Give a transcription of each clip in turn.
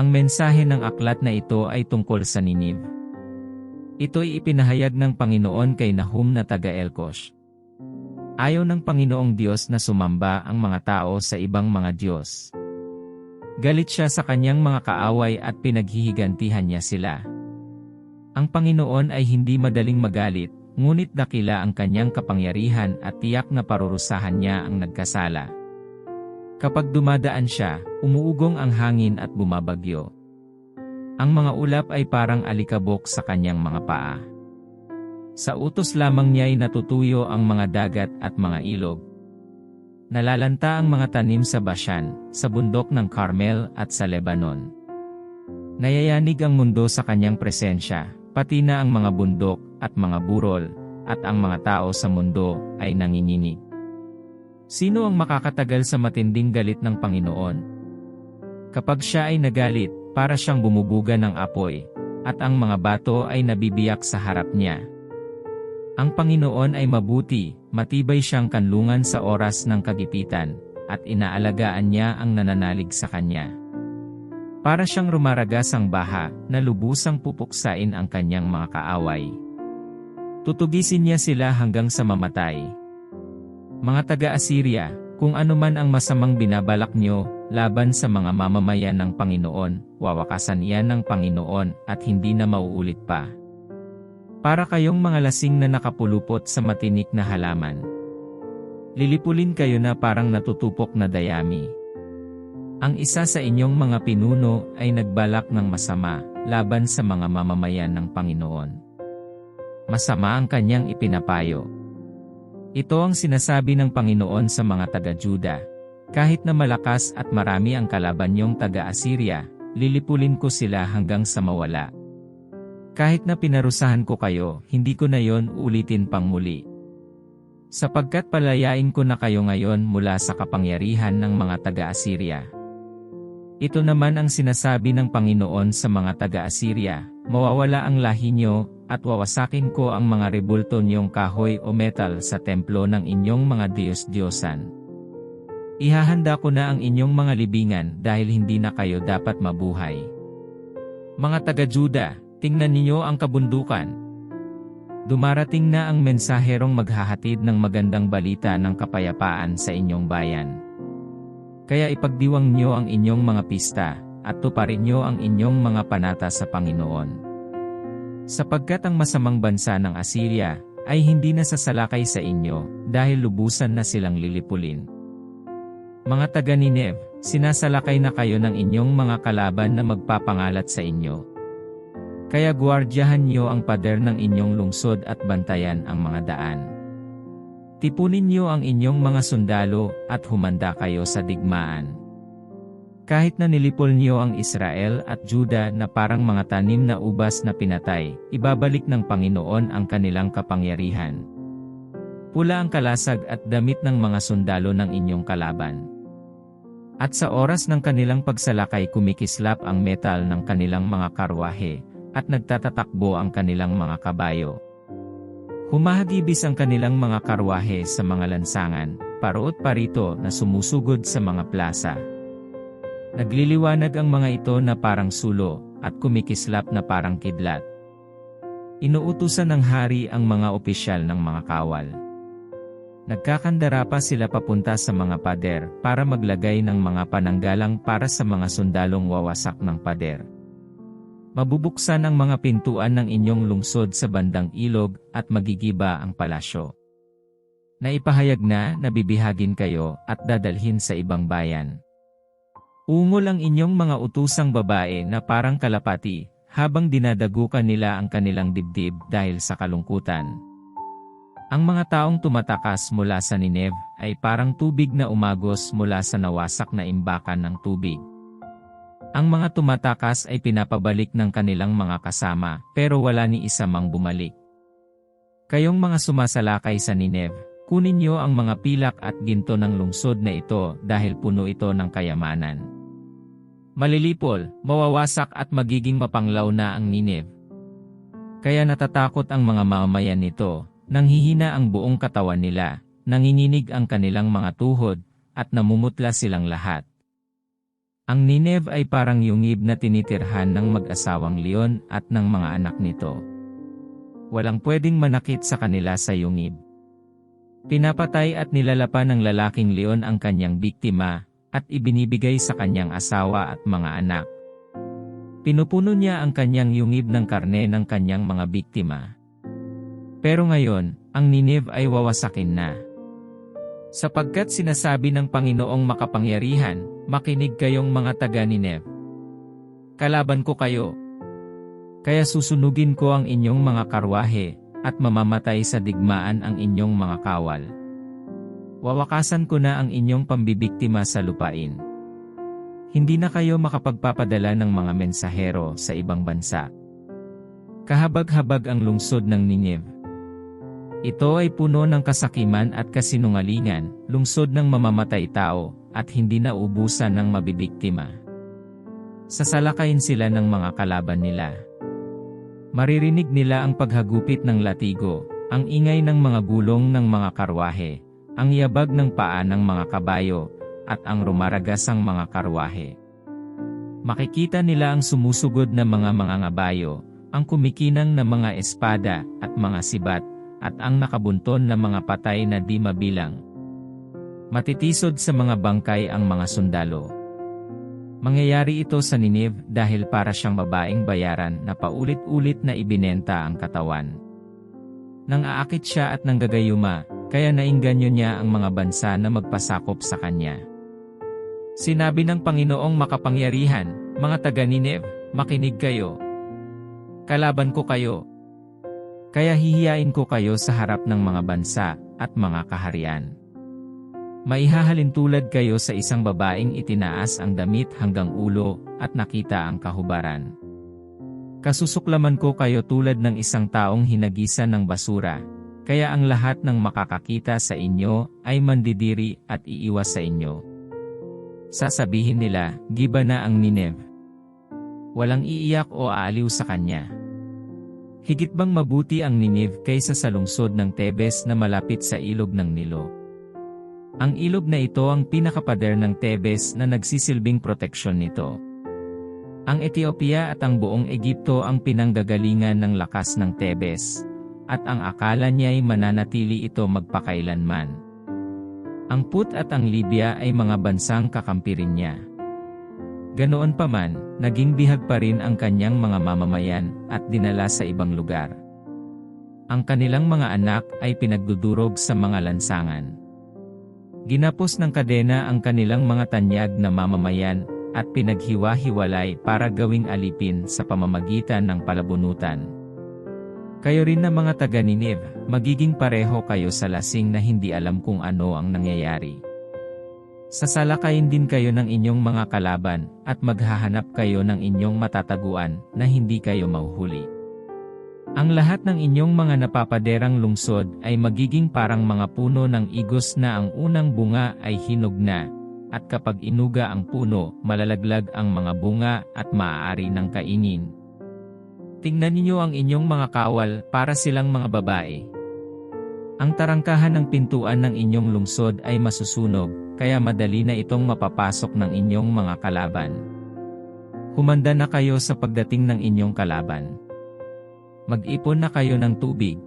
Ang mensahe ng aklat na ito ay tungkol sa Ninive. Ito'y ipinahayag ng Panginoon kay Nahum na taga Elkosh. Ayaw ng Panginoong Diyos na sumamba ang mga tao sa ibang mga Diyos. Galit siya sa kanyang mga kaaway at pinaghihigantihan niya sila. Ang Panginoon ay hindi madaling magalit, ngunit dakila ang kanyang kapangyarihan at tiyak na parurusahan niya ang nagkasala. Kapag dumadaan siya, umuugong ang hangin at bumabagyo. Ang mga ulap ay parang alikabok sa kanyang mga paa. Sa utos lamang niya ay natutuyo ang mga dagat at mga ilog. Nalalanta ang mga tanim sa Bashan, sa bundok ng Carmel at sa Lebanon. Nayayanig ang mundo sa kanyang presensya, pati na ang mga bundok at mga burol, at ang mga tao sa mundo ay nanginginig. Sino ang makakatagal sa matinding galit ng Panginoon? Kapag siya ay nagalit, para siyang bumubuga ng apoy, at ang mga bato ay nabibiyak sa harap niya. Ang Panginoon ay mabuti, matibay siyang kanlungan sa oras ng kagipitan, at inaalagaan niya ang nananalig sa kanya. Para siyang rumaragasang baha, na lubusang pupuksain ang kanyang mga kaaway. Tutugisin niya sila hanggang sa mamatay. Mga taga-Assyria, kung anuman ang masamang binabalak niyo, laban sa mga mamamayan ng Panginoon, wawakasan iyan ng Panginoon at hindi na mauulit pa. Para kayong mga lasing na nakapulupot sa matinik na halaman. Lilipulin kayo na parang natutupok na dayami. Ang isa sa inyong mga pinuno ay nagbalak ng masama laban sa mga mamamayan ng Panginoon. Masama ang kanyang ipinapayo. Ito ang sinasabi ng Panginoon sa mga taga-Juda. Kahit na malakas at marami ang kalaban niyong taga-Assyria, lilipulin ko sila hanggang sa mawala. Kahit na pinarusahan ko kayo, hindi ko na yon ulitin pang muli. Sapagkat palayain ko na kayo ngayon mula sa kapangyarihan ng mga taga-Assyria. Ito naman ang sinasabi ng Panginoon sa mga taga-Assyria, mawawala ang lahi niyo, at wawasakin ko ang mga rebulto niyong kahoy o metal sa templo ng inyong mga Diyos-Diyosan. Ihahanda ko na ang inyong mga libingan dahil hindi na kayo dapat mabuhay. Mga taga-Juda, Tingnan ninyo ang kabundukan. Dumarating na ang mensaherong maghahatid ng magandang balita ng kapayapaan sa inyong bayan. Kaya ipagdiwang nyo ang inyong mga pista, at tuparin nyo ang inyong mga panata sa Panginoon. Sapagkat ang masamang bansa ng Assyria, ay hindi na sasalakay sa inyo, dahil lubusan na silang lilipulin. Mga taga Nineve, sinasalakay na kayo ng inyong mga kalaban na magpapangalat sa inyo. Kaya guardyahan niyo ang pader ng inyong lungsod at bantayan ang mga daan. Tipunin niyo ang inyong mga sundalo at humanda kayo sa digmaan. Kahit na nilipol niyo ang Israel at Juda na parang mga tanim na ubas na pinatay, ibabalik ng Panginoon ang kanilang kapangyarihan. Pula ang kalasag at damit ng mga sundalo ng inyong kalaban. At sa oras ng kanilang pagsalakay kumikislap ang metal ng kanilang mga karwahe, at nagtatatakbo ang kanilang mga kabayo. Humahagibis ang kanilang mga karwahe sa mga lansangan, paroot parito na sumusugod sa mga plaza. Nagliliwanag ang mga ito na parang sulo, at kumikislap na parang kidlat. Inuutusan ng hari ang mga opisyal ng mga kawal. Nagkakandara pa sila papunta sa mga pader para maglagay ng mga pananggalang para sa mga sundalong wawasak ng pader. Mabubuksan ang mga pintuan ng inyong lungsod sa bandang ilog at magigiba ang palasyo. Naipahayag na nabibihagin kayo at dadalhin sa ibang bayan. Ungol ang inyong mga utusang babae na parang kalapati, habang dinadagukan nila ang kanilang dibdib dahil sa kalungkutan. Ang mga taong tumatakas mula sa Nineve ay parang tubig na umagos mula sa nawasak na imbakan ng tubig. Ang mga tumatakas ay pinapabalik ng kanilang mga kasama, pero wala ni isa mang bumalik. Kayong mga sumasalakay sa Nineve, kunin niyo ang mga pilak at ginto ng lungsod na ito dahil puno ito ng kayamanan. Malilipol, mawawasak at magiging mapanglaw na ang Nineve. Kaya natatakot ang mga mamamayan nito, nanghihina ang buong katawan nila, nanginginig ang kanilang mga tuhod, at namumutla silang lahat. Ang Nineve ay parang yungib na tinitirhan ng mag-asawang leon at ng mga anak nito. Walang pwedeng manakit sa kanila sa yungib. Pinapatay at nilalapan ng lalaking leon ang kanyang biktima at ibinibigay sa kanyang asawa at mga anak. Pinupuno niya ang kanyang yungib ng karne ng kanyang mga biktima. Pero ngayon, ang Nineve ay wawasakin na. Sapagkat sinasabi ng Panginoong makapangyarihan, makinig kayong mga taga Nineve. Kalaban ko kayo. Kaya susunugin ko ang inyong mga karwahe, at mamamatay sa digmaan ang inyong mga kawal. Wawakasan ko na ang inyong pambibiktima sa lupain. Hindi na kayo makapagpapadala ng mga mensahero sa ibang bansa. Kahabag-habag ang lungsod ng Nineveh. Ito ay puno ng kasakiman at kasinungalingan, lungsod ng mamamatay tao, at hindi na ubusan ng mabibiktima. Sasalakayin sila ng mga kalaban nila. Maririnig nila ang paghagupit ng latigo, ang ingay ng mga gulong ng mga karwahe, ang yabag ng paa ng mga kabayo, at ang rumaragasang mga karwahe. Makikita nila ang sumusugod na mga mangangabayo, ang kumikinang na mga espada at mga sibat, at ang nakabunton na mga patay na di mabilang. Matitisod sa mga bangkay ang mga sundalo. Mangyayari ito sa Nineve dahil para siyang babaeng bayaran na paulit-ulit na ibinenta ang katawan. Nang aakit siya at nanggagayuma, kaya nainganyo niya ang mga bansa na magpasakop sa kanya. Sinabi ng Panginoong makapangyarihan, mga taga Nineve, makinig kayo. Kalaban ko kayo, kaya hihiyain ko kayo sa harap ng mga bansa at mga kaharian. Maihahalin tulad kayo sa isang babaeng itinaas ang damit hanggang ulo at nakita ang kahubaran. Kasusuklaman ko kayo tulad ng isang taong hinagisan ng basura, kaya ang lahat ng makakakita sa inyo ay mandidiri at iiwas sa inyo. Sasabihin nila, giba na ang Nineve. Walang iiyak o aaliw sa kanya. Higit bang mabuti ang Ninive kaysa sa lungsod ng Tebes na malapit sa ilog ng Nilo? Ang ilog na ito ang pinakapader ng Tebes na nagsisilbing proteksyon nito. Ang Ethiopia at ang buong Egipto ang pinanggagalingan ng lakas ng Tebes, at ang akala niya ay mananatili ito magpakailanman. Ang Put at ang Libya ay mga bansang kakampirin niya. Ganoon pa man, naging bihag pa rin ang kanyang mga mamamayan at dinala sa ibang lugar. Ang kanilang mga anak ay pinagdudurog sa mga lansangan. Ginapos ng kadena ang kanilang mga tanyag na mamamayan at pinaghiwa-hiwalay para gawing alipin sa pamamagitan ng palabunutan. Kayo rin na mga taga Nineve, magiging pareho kayo sa lasing na hindi alam kung ano ang nangyayari. Sasalakayin din kayo ng inyong mga kalaban, at maghahanap kayo ng inyong matataguan, na hindi kayo mauhuli. Ang lahat ng inyong mga napapaderang lungsod ay magiging parang mga puno ng igos na ang unang bunga ay hinog na, at kapag inuga ang puno, malalaglag ang mga bunga at maaari ng kainin. Tingnan ninyo ang inyong mga kawal para silang mga babae. Ang tarangkahan ng pintuan ng inyong lungsod ay masusunog, kaya madali na itong mapapasok ng inyong mga kalaban. Humanda na kayo sa pagdating ng inyong kalaban. Mag-ipon na kayo ng tubig.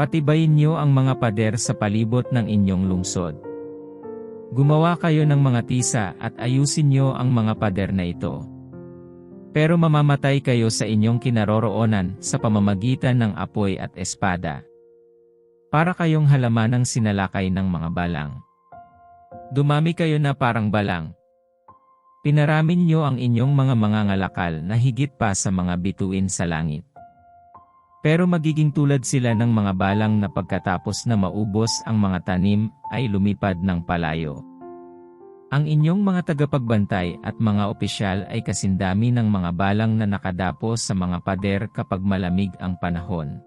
Patibayin niyo ang mga pader sa palibot ng inyong lungsod. Gumawa kayo ng mga tisa at ayusin niyo ang mga pader na ito. Pero mamamatay kayo sa inyong kinaroroonan sa pamamagitan ng apoy at espada. Para kayong halaman ng sinalakay ng mga balang. Dumami kayo na parang balang. Pinaramin niyo ang inyong mga mangangalakal na higit pa sa mga bituin sa langit. Pero magiging tulad sila ng mga balang na pagkatapos na maubos ang mga tanim ay lumipad ng palayo. Ang inyong mga tagapagbantay at mga opisyal ay kasindami ng mga balang na nakadapos sa mga pader kapag malamig ang panahon.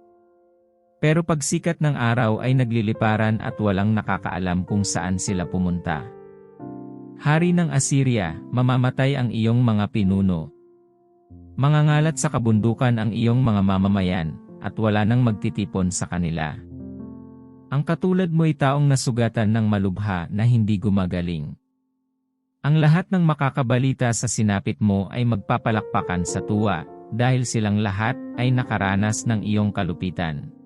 Pero pagsikat ng araw ay nagliliparan at walang nakakaalam kung saan sila pumunta. Hari ng Assyria, mamamatay ang iyong mga pinuno. Mangangalat sa kabundukan ang iyong mga mamamayan, at wala nang magtitipon sa kanila. Ang katulad mo'y taong nasugatan ng malubha na hindi gumagaling. Ang lahat ng makakabalita sa sinapit mo ay magpapalakpakan sa tuwa, dahil silang lahat ay nakaranas ng iyong kalupitan.